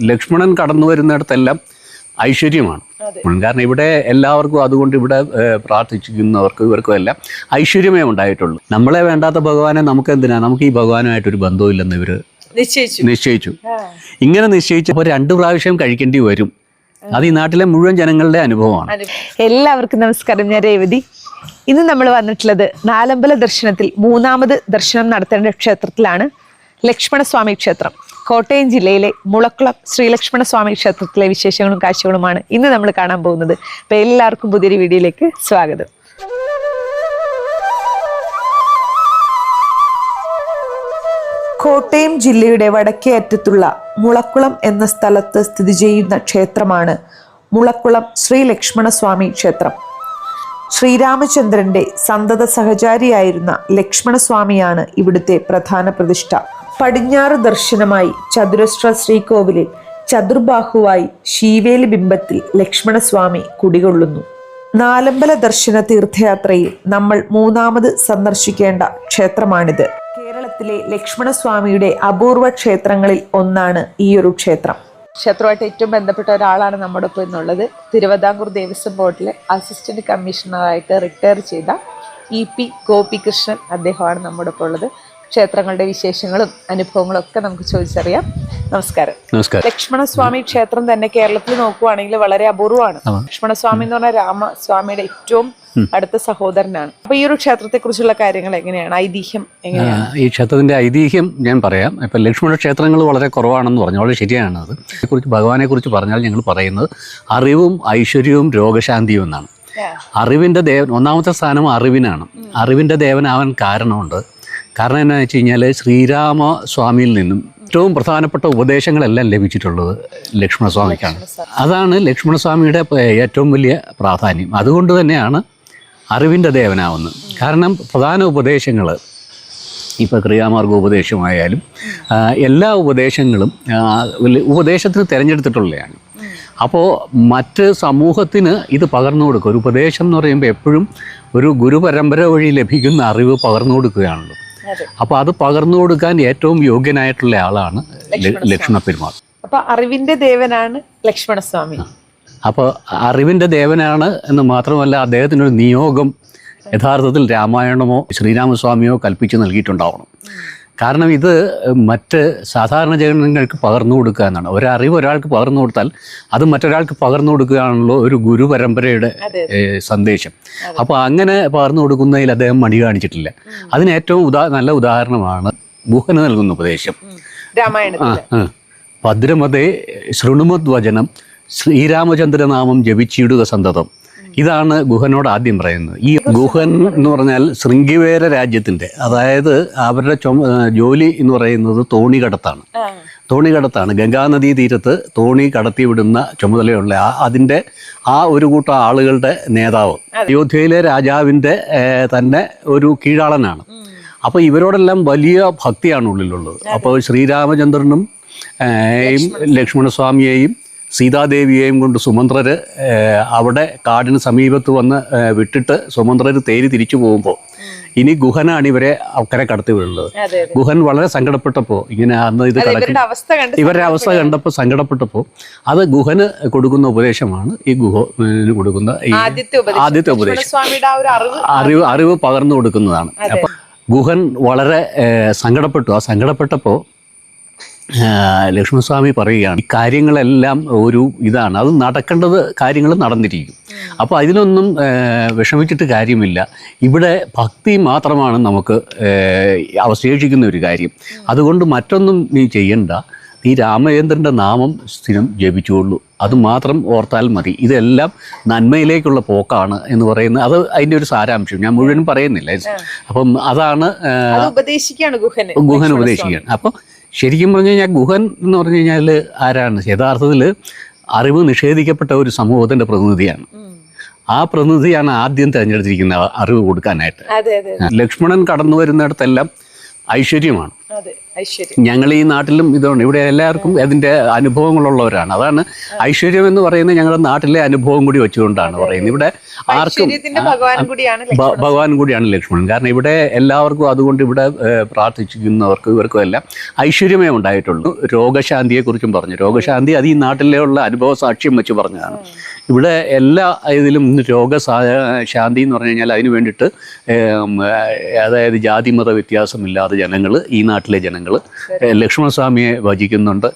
ലക്ഷ്മണൻ കടന്നു വരുന്നിടത്തെല്ലാം ഐശ്വര്യമാണ്. കാരണം ഇവിടെ എല്ലാവർക്കും അതുകൊണ്ട് ഇവിടെ പ്രാർത്ഥിക്കുന്നവർക്കും ഇവർക്കും എല്ലാം ഐശ്വര്യമേ ഉണ്ടായിട്ടുള്ളൂ. നമ്മളെ വേണ്ടാത്ത ഭഗവാനെ നമുക്ക് എന്തിനാ നമുക്ക് ഈ ഭഗവാനുമായിട്ടൊരു ബന്ധവുമില്ലെന്ന് ഇവർ നിശ്ചയിച്ചു. നിശ്ചയിച്ചു. ഇങ്ങനെ നിശ്ചയിച്ചപ്പോൾ രണ്ട് പ്രാവശ്യം കഴിക്കേണ്ടി വരും. അത് ഈ നാട്ടിലെ മുഴുവൻ ജനങ്ങളുടെ അനുഭവമാണ്. എല്ലാവർക്കും നമസ്കാരം. ഞാൻ രേവതി. ഇന്ന് നമ്മൾ വന്നിട്ടുള്ളത് നാലമ്പല ദർശനത്തിൽ മൂന്നാമത് ദർശനം നടത്തേണ്ട ക്ഷേത്രത്തിലാണ് ലക്ഷ്മണസ്വാമി ക്ഷേത്രം. കോട്ടയം ജില്ലയിലെ മുളക്കുളം ശ്രീലക്ഷ്മണ സ്വാമി ക്ഷേത്രത്തിലെ വിശേഷങ്ങളും കാഴ്ചകളുമാണ് ഇന്ന് നമ്മൾ കാണാൻ പോകുന്നത്. അപ്പൊ എല്ലാവർക്കും പുതിയൊരു വീഡിയോയിലേക്ക് സ്വാഗതം. കോട്ടയം ജില്ലയുടെ വടക്കേ അറ്റത്തുള്ള മുളക്കുളം എന്ന സ്ഥലത്ത് സ്ഥിതി ചെയ്യുന്ന ക്ഷേത്രമാണ് മുളക്കുളം ശ്രീ ലക്ഷ്മണസ്വാമി ക്ഷേത്രം. ശ്രീരാമചന്ദ്രന്റെ സന്തത സഹചാരിയായിരുന്ന ലക്ഷ്മണസ്വാമിയാണ് ഇവിടുത്തെ പ്രധാന പ്രതിഷ്ഠ. പടിഞ്ഞാറ് ദർശനമായി ചതുരശ്ര ശ്രീകോവിലിൽ ചതുർബാഹുവായി ശീവേലി ബിംബത്തിൽ ലക്ഷ്മണസ്വാമി കുടികൊള്ളുന്നു. നാലമ്പല ദർശന തീർത്ഥയാത്രയിൽ നമ്മൾ മൂന്നാമത് സന്ദർശിക്കേണ്ട ക്ഷേത്രമാണിത്. കേരളത്തിലെ ലക്ഷ്മണസ്വാമിയുടെ അപൂർവ ക്ഷേത്രങ്ങളിൽ ഒന്നാണ് ഈ ഒരു ക്ഷേത്രം. ക്ഷേത്രമായിട്ട് ഏറ്റവും ബന്ധപ്പെട്ട ഒരാളാണ് നമ്മുടെ ഒപ്പം എന്നുള്ളത് തിരുവിതാംകൂർ ദേവസ്വം ബോർഡിലെ അസിസ്റ്റന്റ് കമ്മീഷണറായിട്ട് റിട്ടയർ ചെയ്ത ഇ പി ഗോപികൃഷ്ണൻ അദ്ദേഹമാണ് നമ്മുടെ ഒപ്പം ഉള്ളത്. ക്ഷേത്രങ്ങളുടെ വിശേഷങ്ങളും അനുഭവങ്ങളും ഒക്കെ നമുക്ക് ചോദിച്ചറിയാം. നമസ്കാരം. നമസ്കാരം. ലക്ഷ്മണസ്വാമി ക്ഷേത്രം തന്നെ കേരളത്തിൽ നോക്കുവാണെങ്കിൽ വളരെ അപൂർവമാണ്. ലക്ഷ്മണസ്വാമി എന്ന് പറഞ്ഞാൽ രാമസ്വാമിയുടെ ഏറ്റവും അടുത്ത സഹോദരനാണ്. അപ്പൊ ഈ ഒരു ക്ഷേത്രത്തെ കുറിച്ചുള്ള കാര്യങ്ങൾ എങ്ങനെയാണ്? ഐതിഹ്യം എങ്ങനെയാണ്? ഈ ക്ഷേത്രത്തിന്റെ ഐതിഹ്യം ഞാൻ പറയാം. ഇപ്പൊ ലക്ഷ്മണ ക്ഷേത്രങ്ങൾ വളരെ കുറവാണെന്ന് പറഞ്ഞു വളരെ ശരിയാണ് അത്. ഇതിനെക്കുറിച്ച് ഭഗവാനെ കുറിച്ച് പറഞ്ഞാൽ ഞങ്ങൾ പറയുന്നത് അറിവും ഐശ്വര്യവും രോഗശാന്തിയും എന്നാണ്. അറിവിന്റെ ദേവൻ ഒന്നാമത്തെ സ്ഥാനം അറിവിനാണ്. അറിവിന്റെ ദേവനാവാൻ കാരണമുണ്ട്. കാരണം എന്നാന്ന് വെച്ച് കഴിഞ്ഞാൽ ശ്രീരാമ സ്വാമിയിൽ നിന്നും ഏറ്റവും പ്രധാനപ്പെട്ട ഉപദേശങ്ങളെല്ലാം ലഭിച്ചിട്ടുള്ളത് ലക്ഷ്മണസ്വാമിക്കാണ്. അതാണ് ലക്ഷ്മണസ്വാമിയുടെ ഏറ്റവും വലിയ പ്രാധാന്യം. അതുകൊണ്ട് തന്നെയാണ് അറിവിന്റെ ദേവനാവുന്നത്. കാരണം പ്രധാന ഉപദേശങ്ങൾ ഇപ്പോൾ ക്രിയാമാർഗ ഉപദേശമായാലും എല്ലാ ഉപദേശങ്ങളും ഉപദേശത്തിന് തിരഞ്ഞെടുത്തിട്ടുള്ളതാണ്. അപ്പോൾ മറ്റ് സമൂഹത്തിന് ഇത് പകർന്നു കൊടുക്കുക. ഒരു ഉപദേശം എന്ന് പറയുമ്പോൾ എപ്പോഴും ഒരു ഗുരുപരമ്പര വഴി ലഭിക്കുന്ന അറിവ് പകർന്നു കൊടുക്കുകയാണല്ലോ. അപ്പോൾ അത് പകർന്നു കൊടുക്കാൻ ഏറ്റവും യോഗ്യനായിട്ടുള്ള ആളാണ് ലക്ഷ്മണ പെരുമാൾ. അപ്പൊ അറിവിന്റെ ദേവനാണ് ലക്ഷ്മണസ്വാമി. അപ്പോൾ അറിവിന്റെ ദേവനാണ് എന്ന് മാത്രമല്ല അദ്ദേഹത്തിനൊരു നിയോഗം യഥാർത്ഥത്തിൽ രാമായണമോ ശ്രീരാമസ്വാമിയോ കൽപ്പിച്ചു നൽകിയിട്ടുണ്ടാവണം. കാരണം ഇത് മറ്റ് സാധാരണ ജനങ്ങൾക്ക് പകർന്നു കൊടുക്കുക എന്നാണ്. ഒരറിവ് ഒരാൾക്ക് പകർന്നു കൊടുത്താൽ അത് മറ്റൊരാൾക്ക് പകർന്നു കൊടുക്കുകയാണല്ലോ ഒരു ഗുരു പരമ്പരയുടെ സന്ദേശം. അപ്പോൾ അങ്ങനെ പകർന്നു കൊടുക്കുന്നതിൽ അദ്ദേഹം മടി കാണിച്ചിട്ടില്ല. അതിന് ഏറ്റവും ഉദാ നല്ല ഉദാഹരണമാണ് ഗുഹന് നൽകുന്ന ഉപദേശം. ഭദ്രമതേ ശൃണുമദ്വചനം ശ്രീരാമചന്ദ്രനാമം ജപിച്ചിടുക സന്തതം. ഇതാണ് ഗുഹനോട് ആദ്യം പറയുന്നത്. ഈ ഗുഹൻ എന്ന് പറഞ്ഞാൽ ശൃംഗിവേര രാജ്യത്തിന്റെ അതായത് അവരുടെ ചുമ ജോലി എന്ന് പറയുന്നത് തോണികടത്താണ്. തോണികടത്താണ്. ഗംഗാനദീ തീരത്ത് തോണി കടത്തിവിടുന്ന ചുമതലയുള്ള ആ അതിന്റെ ആ ഒരു കൂട്ടം ആളുകളുടെ നേതാവ്. അയോധ്യയിലെ രാജാവിന്റെ തന്നെ ഒരു കീഴാളനാണ്. അപ്പോൾ ഇവരോടെല്ലാം വലിയ ഭക്തിയാണ് ഉള്ളിലുള്ളത്. അപ്പോൾ ശ്രീരാമചന്ദ്രനും ലക്ഷ്മണസ്വാമിയെയും സീതാദേവിയെയും കൊണ്ട് സുമന്ത്രർ അവിടെ കാടിന് സമീപത്ത് വന്ന് വിട്ടിട്ട് സുമന്ത്രർ തേരി തിരിച്ചു പോകുമ്പോൾ ഇനി ഗുഹനാണ് ഇവരെ അക്കരെ കടത്തി വിടുന്നത് അതെ അതെ. ഗുഹൻ വളരെ സങ്കടപ്പെട്ടപ്പോൾ ഇങ്ങനെ അന്ന് ഇത് കടക്കി ഇവരുടെ അവസ്ഥ കണ്ടപ്പോൾ സങ്കടപ്പെട്ടപ്പോൾ അത് ഗുഹന് കൊടുക്കുന്ന ഉപദേശമാണ് ഈ ഗുഹന് കൊടുക്കുന്ന ഈ ആദ്യത്തെ ഉപദേശം. അറിവ്. അറിവ് പകർന്നു കൊടുക്കുന്നതാണ്. അപ്പം ഗുഹൻ വളരെ സങ്കടപ്പെട്ടു. ആ സങ്കടപ്പെട്ടപ്പോൾ ലക്ഷ്മണസ്വാമി പറയുകയാണ് ഈ കാര്യങ്ങളെല്ലാം ഒരു ഇതാണ്. അത് നടക്കേണ്ടത് കാര്യങ്ങൾ നടന്നിരിക്കും. അപ്പോൾ അതിനൊന്നും വിഷമിച്ചിട്ട് കാര്യമില്ല. ഇവിടെ ഭക്തി മാത്രമാണ് നമുക്ക് അവശേഷിക്കുന്ന ഒരു കാര്യം. അതുകൊണ്ട് മറ്റൊന്നും നീ ചെയ്യണ്ട. ഈ രാമചന്ദ്രന്റെ നാമം സ്ഥിരം ജപിച്ചുകൊള്ളൂ. അത് മാത്രം ഓർത്താൽ മതി. ഇതെല്ലാം നന്മയിലേക്കുള്ള പോക്കാണ് എന്ന് പറയുന്നത് അത് അതിന്റെ ഒരു സാരാംശം. ഞാൻ മുഴുവനും പറയുന്നില്ല. അപ്പം അതാണ് ഗുഹൻ ഉപദേശിക്കുകയാണ്. അപ്പോൾ ശരിക്കും പറഞ്ഞു കഴിഞ്ഞാൽ ഗുഹൻ എന്ന് പറഞ്ഞു കഴിഞ്ഞാൽ ആരാണ്? യഥാർത്ഥത്തിൽ അറിവ് നിഷേധിക്കപ്പെട്ട ഒരു സമൂഹത്തിന്റെ പ്രതിനിധിയാണ്. ആ പ്രതിനിധിയാണ് ആദ്യം തിരഞ്ഞെടുത്തിരിക്കുന്നത് അറിവ് കൊടുക്കാനായിട്ട്. ലക്ഷ്മണൻ കടന്നു വരുന്നിടത്തെല്ലാം ഐശ്വര്യമാണ് ഞങ്ങൾ ഈ നാട്ടിലും ഇതുണ്ട്. ഇവിടെ എല്ലാവർക്കും അതിന്റെ അനുഭവങ്ങളുള്ളവരാണ്. അതാണ് ഐശ്വര്യം എന്ന് പറയുന്നത് ഞങ്ങളുടെ നാട്ടിലെ അനുഭവം കൂടി വെച്ചുകൊണ്ടാണ് പറയുന്നത്. ഇവിടെ ആർക്കും ഭഗവാൻ കൂടിയാണ് ലക്ഷ്മണൻ. കാരണം ഇവിടെ എല്ലാവർക്കും അതുകൊണ്ട് ഇവിടെ പ്രാർത്ഥിക്കുന്നവർക്കും ഇവർക്കും എല്ലാം ഐശ്വര്യമേ ഉണ്ടായിട്ടുള്ളൂ. രോഗശാന്തിയെ കുറിച്ചും പറഞ്ഞു. രോഗശാന്തി അത് ഈ നാട്ടിലെ ഉള്ള അനുഭവ സാക്ഷ്യം വെച്ച് പറഞ്ഞതാണ്. ഇവിടെ എല്ലാ ഇതിലും രോഗ ശാന്തി എന്ന് പറഞ്ഞു കഴിഞ്ഞാൽ അതിന് വേണ്ടിയിട്ട് അതായത് ജാതിമത വ്യത്യാസമില്ലാതെ ജനങ്ങൾ ഈ നാട്ടിലെ ജനങ്ങൾ ലക്ഷ്മണസ്വാമിയെ ഭജിക്കുന്നുണ്ട്.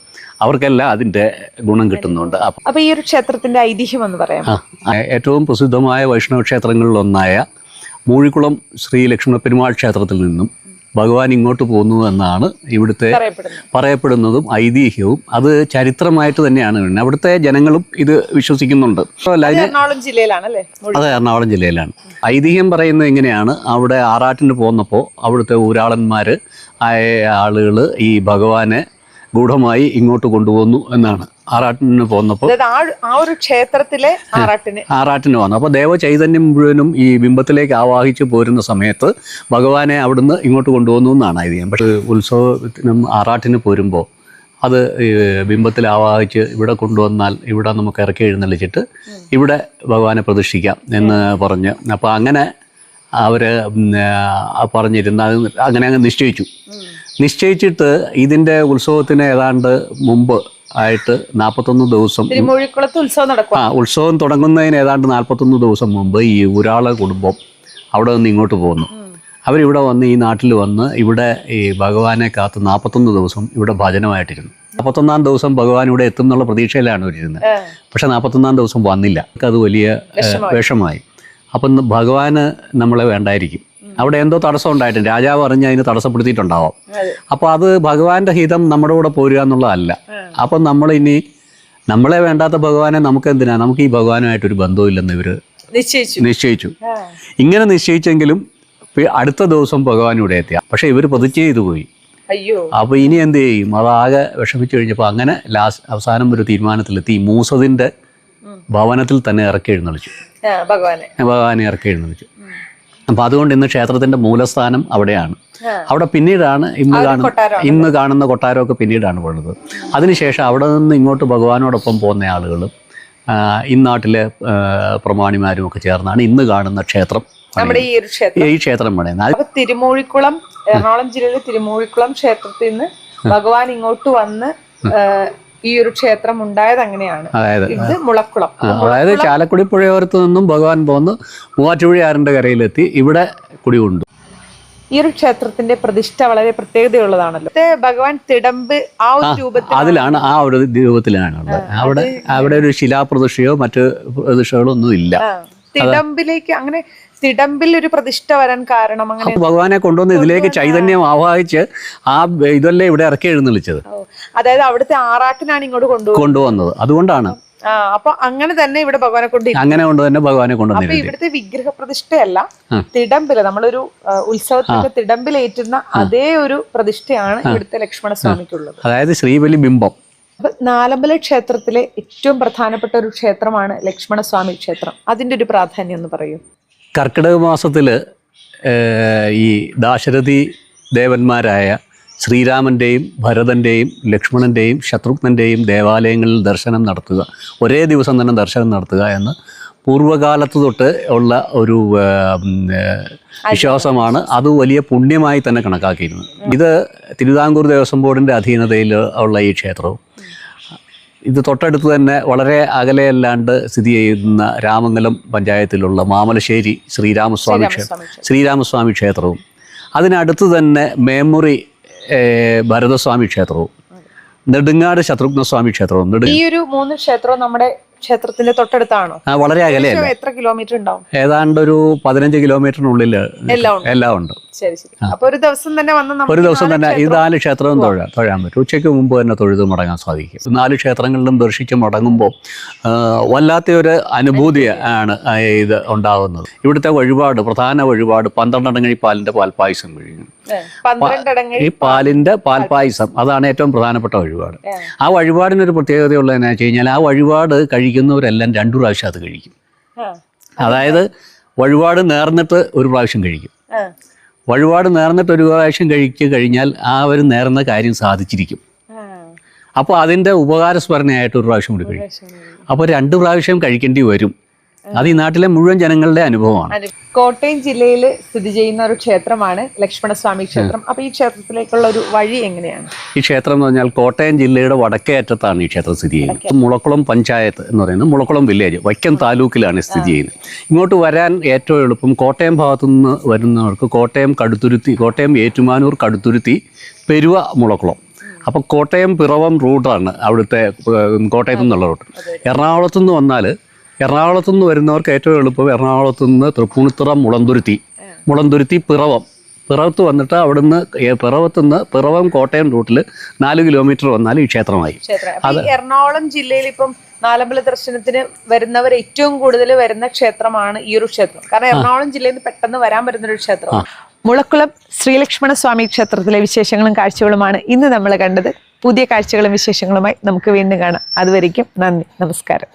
അവർക്കെല്ലാം അതിന്റെ ഗുണം കിട്ടുന്നുണ്ട്. അപ്പോൾ ഈ ഒരു ക്ഷേത്രത്തിന്റെ ഐതിഹ്യം എന്ന് പറയാം ഏറ്റവും പ്രസിദ്ധമായ വൈഷ്ണവ ക്ഷേത്രങ്ങളിലൊന്നായ മൂഴിക്കുളം ശ്രീ ലക്ഷ്മണ പെരുമാൾ ക്ഷേത്രത്തിൽ നിന്നും ഭഗവാൻ ഇങ്ങോട്ട് പോകുന്നു എന്നാണ് ഇവിടുത്തെ പറയപ്പെടുന്നു പറയപ്പെടുന്നതും ഐതിഹ്യവും. അത് ചരിത്രമായിട്ട് തന്നെയാണ്. അവിടുത്തെ ജനങ്ങളും ഇത് വിശ്വസിക്കുന്നുണ്ട്. എറണാകുളം ജില്ലയിലാണ് അത് എറണാകുളം ജില്ലയിലാണ്. ഐതിഹ്യം പറയുന്നത് എങ്ങനെയാണ്? അവിടെ ആറാട്ടിന് പോന്നപ്പോൾ അവിടുത്തെ ഊരാളന്മാർ ആയ ആളുകൾ ഈ ഭഗവാനെ ഗൂഢമായി ഇങ്ങോട്ട് കൊണ്ടുപോന്നു എന്നാണ്. ആറാട്ടിന് പോന്നപ്പോൾ ആ ഒരു ക്ഷേത്രത്തിലെ ആറാട്ടിന്. ആറാട്ടിന് വന്നു. അപ്പോൾ ദേവചൈതന്യം മുഴുവനും ഈ ബിംബത്തിലേക്ക് ആവാഹിച്ചു പോരുന്ന സമയത്ത് ഭഗവാനെ അവിടുന്ന് ഇങ്ങോട്ട് കൊണ്ടുപോകുന്നു എന്നാണ് ഐതിഹ്യം. പക്ഷേ ഉത്സവത്തിനും ആറാട്ടിന് പോരുമ്പോൾ അത് ബിംബത്തിൽ ആവാഹിച്ച് ഇവിടെ കൊണ്ടുവന്നാൽ ഇവിടെ നമുക്ക് ഇറക്കി എഴുന്നള്ളിച്ചിട്ട് ഇവിടെ ഭഗവാനെ പ്രതിഷ്ഠിക്കാം എന്ന് പറഞ്ഞ്. അപ്പോൾ അങ്ങനെ അവർ പറഞ്ഞിരുന്ന. അങ്ങനെ അങ്ങ് നിശ്ചയിച്ചു. നിശ്ചയിച്ചിട്ട് ഇതിന്റെ ഉത്സവത്തിന് ഏതാണ്ട് മുമ്പ് ആയിട്ട് നാൽപ്പത്തൊന്ന് ദിവസം ഉത്സവം നടക്കും. ആ ഉത്സവം തുടങ്ങുന്നതിന് ഏതാണ്ട് നാൽപ്പത്തൊന്ന് ദിവസം മുമ്പ് ഈ ഒരാളെ കുടുംബം അവിടെ നിന്ന് ഇങ്ങോട്ട് പോകുന്നു അവരിവിടെ വന്ന് ഈ നാട്ടിൽ വന്ന് ഇവിടെ ഈ ഭഗവാനെ കാത്ത് നാൽപ്പത്തൊന്ന് ദിവസം ഇവിടെ ഭജനമായിട്ടിരുന്നു. നാൽപ്പത്തൊന്നാം ദിവസം ഭഗവാൻ ഇവിടെ എത്തും എന്നുള്ള പ്രതീക്ഷയിലാണ് അവരിരുന്നത്. പക്ഷെ നാൽപ്പത്തൊന്നാം ദിവസം വന്നില്ല. അത് വലിയ വിഷമായി. അപ്പം ഭഗവാന് നമ്മളെ വേണ്ടായിരിക്കും. അവിടെ എന്തോ തടസ്സം ഉണ്ടായിട്ടുണ്ട്. രാജാവ് അറിഞ്ഞ് അതിന് തടസ്സപ്പെടുത്തിയിട്ടുണ്ടാവാം. അപ്പോൾ അത് ഭഗവാന്റെ ഹിതം നമ്മുടെ കൂടെ പോരുക എന്നുള്ളതല്ല. അപ്പം നമ്മൾ ഇനി നമ്മളെ വേണ്ടാത്ത ഭഗവാനെ നമുക്ക് എന്തിനാ? നമുക്ക് ഈ ഭഗവാനുമായിട്ടൊരു ബന്ധവുമില്ലെന്ന് ഇവർ നിശ്ചയിച്ചു. നിശ്ചയിച്ചു. ഇങ്ങനെ നിശ്ചയിച്ചെങ്കിലും അടുത്ത ദിവസം ഭഗവാൻ ഇവിടെ എത്തിയ. പക്ഷെ ഇവർ പ്രതിജ്ഞ ചെയ്തു പോയി. അയ്യോ. അപ്പോൾ ഇനി എന്ത് ചെയ്യും? അതാകെ വിഷമിച്ചു കഴിഞ്ഞപ്പോൾ അങ്ങനെ ലാസ്റ്റ് അവസാനം ഒരു തീരുമാനത്തിലെത്തി. മൂസതിന്റെ മൂസതിന്റെ ഭവനത്തിൽ തന്നെ ഇറക്കി എഴുന്നള്ളിച്ചു. ഭഗവാനെ. ഭഗവാനെ ഇറക്കി എഴുന്നേറ്റു അപ്പോൾ അതുകൊണ്ട് ഇന്ന് ക്ഷേത്രത്തിന്റെ മൂലസ്ഥാനം അവിടെയാണ്. അവിടെ പിന്നീടാണ് ഇന്ന് കാണുന്ന. ഇന്ന് കാണുന്ന കൊട്ടാരമൊക്കെ പിന്നീടാണ് പോണത് അതിനുശേഷം അവിടെ നിന്ന് ഇങ്ങോട്ട് ഭഗവാനോടൊപ്പം പോകുന്ന ആളുകളും ഇന്നാട്ടിലെ നാട്ടിലെ പ്രമാണിമാരും ഒക്കെ ചേർന്നാണ് ഇന്ന് കാണുന്ന ക്ഷേത്രം നമ്മുടെ ഈ ഒരു ക്ഷേത്രം. ഈ ക്ഷേത്രം പണിയുന്നത് അപ്പൊ തിരുമൂഴിക്കുളം എറണാകുളം ജില്ലയിലെ തിരുമൂഴിക്കുളം ക്ഷേത്രത്തിൽ നിന്ന് ഭഗവാൻ ഇങ്ങോട്ട് വന്ന് ഈ ഒരു ക്ഷേത്രം ഉണ്ടായത് അങ്ങനെയാണ്. അതായത് ഇത് മുളക്കുളം. അതായത് ചാലക്കുടി പുഴയോരത്ത് നിന്നും ഭഗവാൻ പോന്ന് മൂവാറ്റുപുഴയാറിന്റെ കരയിലെത്തി. ഇവിടെ കുടികൊണ്ടു. ഈ ഒരു ക്ഷേത്രത്തിന്റെ പ്രതിഷ്ഠ വളരെ പ്രത്യേകതയുള്ളതാണല്ലോ. ഭഗവാൻ തിടമ്പ് ആ ഒരു രൂപത്തിൽ അതിലാണ് ആ ഒരു രൂപത്തിലാണ് ഉള്ളത് അവിടെ അവിടെ ഒരു ശിലാപ്രതിഷ്ഠയോ മറ്റു പ്രതിഷ്ഠകളോ ഒന്നും ഇല്ല തിടമ്പിലേക്ക് അങ്ങനെ തിടമ്പിൽ ഒരു പ്രതിഷ്ഠ വരാൻ കാരണം അങ്ങനെ ഭഗവാനെ കൊണ്ടുവന്ന് ഇതിലേക്ക് ചൈതന്യം ആവാഹിച്ച് ആ ഇതല്ലേ ഇവിടെ ഇറക്കി എഴുന്നള്ളിച്ചത്? അതായത് അവിടുത്തെ ആറാട്ടിനാണ് ഇങ്ങോട്ട് കൊണ്ടു കൊണ്ടുവന്നത്. അതുകൊണ്ടാണ്. അപ്പൊ അങ്ങനെ തന്നെ ഇവിടെ ഭഗവാനെ കൊണ്ട്. അങ്ങനെ കൊണ്ട് തന്നെ ഭഗവാനെ കൊണ്ട് അപ്പൊ ഇവിടുത്തെ വിഗ്രഹ പ്രതിഷ്ഠയല്ല. തിടമ്പിൽ നമ്മളൊരു ഉത്സവത്തിന്റെ തിടമ്പിലേറ്റുന്ന അതേ ഒരു പ്രതിഷ്ഠയാണ് ഇവിടുത്തെ ലക്ഷ്മണ സ്വാമിക്കുള്ളത് അതായത് ശ്രീബലി ബിംബം. അപ്പൊ നാലമ്പല ക്ഷേത്രത്തിലെ ഏറ്റവും പ്രധാനപ്പെട്ട ഒരു ക്ഷേത്രമാണ് ലക്ഷ്മണസ്വാമി ക്ഷേത്രം. അതിന്റെ ഒരു പ്രാധാന്യം എന്ന് പറയൂ. കർക്കിടക മാസത്തിൽ ഈ ദാശരഥി ദേവന്മാരായ ശ്രീരാമന്റെയും ഭരതന്റെയും ലക്ഷ്മണന്റെയും ശത്രുഘ്നന്റെയും ദേവാലയങ്ങളിൽ ദർശനം നടത്തുക. ഒരേ ദിവസം തന്നെ ദർശനം നടത്തുക എന്ന് പൂർവകാലത്ത് തൊട്ട് ഉള്ള ഒരു വിശ്വാസമാണ്. അത് വലിയ പുണ്യമായി തന്നെ കണക്കാക്കിയിരുന്നത് ഇത് തിരുവിതാംകൂർ ദേവസ്വം ബോർഡിന്റെ അധീനതയിൽ ഉള്ള ഈ ക്ഷേത്രവും. ഇത് തൊട്ടടുത്ത് തന്നെ വളരെ അകലെയല്ലാണ്ട് സ്ഥിതി ചെയ്യുന്ന രാമംഗലം പഞ്ചായത്തിലുള്ള മാമലശ്ശേരി ശ്രീരാമസ്വാമി ക്ഷേത്രം. ശ്രീരാമസ്വാമി ക്ഷേത്രവും. അതിനടുത്ത് തന്നെ മേമുറി ഭരതസ്വാമി ക്ഷേത്രവും. നെടുങ്ങാട് ശത്രുഘ്നസ്വാമി ക്ഷേത്രവും. ഈ ഒരു മൂന്ന് ക്ഷേത്രവും നമ്മുടെ ക്ഷേത്രത്തിന്റെ തൊട്ടടുത്താണോ? വളരെ അകലെയല്ല. എത്ര കിലോമീറ്റർ ഉണ്ടാവും? ഏതാണ്ട് ഒരു പതിനഞ്ച് കിലോമീറ്ററിനുള്ളിൽ എല്ലാം ഉണ്ട്. ശരി ശരി. അപ്പൊ ഒരു ദിവസം തന്നെ വന്ന് ഒരു ദിവസം തന്നെ ഈ നാല് ക്ഷേത്രവും തൊഴാൻ തൊഴാൻ പറ്റും. ഉച്ചയ്ക്ക് മുമ്പ് തന്നെ തൊഴുത് മടങ്ങാൻ സാധിക്കും. നാല് ക്ഷേത്രങ്ങളിലും ദർശിച്ച് മടങ്ങുമ്പോൾ വല്ലാത്തൊരു വല്ലാത്ത ഒരു അനുഭൂതി ആണ് ഇത് ഉണ്ടാകുന്നത് ഇവിടുത്തെ വഴിപാട് പ്രധാന വഴിപാട് പന്ത്രണ്ടടങ്ങഴി പാലിന്റെ പാൽപ്പായസം കഴിഞ്ഞു ഈ പാലിന്റെ പാൽപ്പായസം അതാണ് ഏറ്റവും പ്രധാനപ്പെട്ട വഴിപാട്. ആ വഴിപാടിനൊരു പ്രത്യേകതയുള്ള എന്നാ വെച്ച് കഴിഞ്ഞാൽ ആ വഴിപാട് കഴിക്കുന്നവരെല്ലാം രണ്ടു പ്രാവശ്യം അത് കഴിക്കും. അതായത് വഴിപാട് നേർന്നിട്ട് ഒരു പ്രാവശ്യം കഴിക്കും. വഴിപാട് നേർന്നിട്ട് ഒരു പ്രാവശ്യം കഴിക്കുക കഴിഞ്ഞാൽ ആ ഒരു നേർന്ന കാര്യം സാധിച്ചിരിക്കും. അപ്പോൾ അതിന്റെ ഉപകാരസ്മരണയായിട്ട് ഒരു പ്രാവശ്യം കൂടി കഴിക്കും അപ്പോൾ രണ്ട് പ്രാവശ്യം കഴിക്കേണ്ടി വരും. അത് ഈ നാട്ടിലെ മുഴുവൻ ജനങ്ങളുടെ അനുഭവമാണ്. കോട്ടയം ജില്ലയിൽ സ്ഥിതി ചെയ്യുന്ന ഒരു ക്ഷേത്രമാണ് ലക്ഷ്മണസ്വാമി ക്ഷേത്രം. അപ്പൊ ഈ ക്ഷേത്രത്തിലേക്കുള്ള ഒരു വഴി എങ്ങനെയാണ്? ഈ ക്ഷേത്രം എന്ന് പറഞ്ഞാൽ കോട്ടയം ജില്ലയുടെ വടക്കേ അറ്റത്താണ് ഈ ക്ഷേത്രം സ്ഥിതി ചെയ്യുന്നത്. മുളക്കുളം പഞ്ചായത്ത് എന്ന് പറയുന്നത് മുളക്കുളം വില്ലേജ് വൈക്കം താലൂക്കിലാണ് സ്ഥിതി ചെയ്യുന്നത്. ഇങ്ങോട്ട് വരാൻ ഏറ്റവും എളുപ്പം കോട്ടയം ഭാഗത്തു നിന്ന് വരുന്നവർക്ക് കോട്ടയം കടുത്തുരുത്തി കോട്ടയം ഏറ്റുമാനൂർ കടുത്തുരുത്തി പെരുവ മുളക്കുളം. അപ്പോൾ കോട്ടയം പിറവം റൂട്ടാണ് അവിടുത്തെ കോട്ടയത്തു നിന്നുള്ള റൂട്ട്. എറണാകുളത്തു നിന്ന് വന്നാൽ എറണാകുളത്തു നിന്ന് വരുന്നവർക്ക് ഏറ്റവും എളുപ്പം എറണാകുളത്തു നിന്ന് തൃപ്പൂണിത്തുറ മുളന്തുരുത്തി. മുളന്തുരുത്തി പിറവം. പിറവത്ത് വന്നിട്ട് അവിടുന്ന് പിറവത്തുനിന്ന് പിറവത്ത് നിന്ന് പിറവം കോട്ടയം റൂട്ടിൽ നാല് കിലോമീറ്റർ വന്നാൽ ഈ ക്ഷേത്രമായി. അത് എറണാകുളം ജില്ലയിൽ ഇപ്പം നാലമ്പല ദർശനത്തിന് വരുന്നവർ ഏറ്റവും കൂടുതൽ വരുന്ന ക്ഷേത്രമാണ് ഈ ഒരു ക്ഷേത്രം. കാരണം എറണാകുളം ജില്ലയിൽ നിന്ന് പെട്ടെന്ന് വരാൻ പറ്റുന്ന ഒരു ക്ഷേത്രം മുളക്കുളം ശ്രീലക്ഷ്മണ സ്വാമി ക്ഷേത്രത്തിലെ വിശേഷങ്ങളും കാഴ്ചകളുമാണ് ഇന്ന് നമ്മൾ കണ്ടത്. പുതിയ കാഴ്ചകളും വിശേഷങ്ങളുമായി നമുക്ക് വീണ്ടും കാണാം. അതുവരയ്ക്കും നന്ദി. നമസ്കാരം.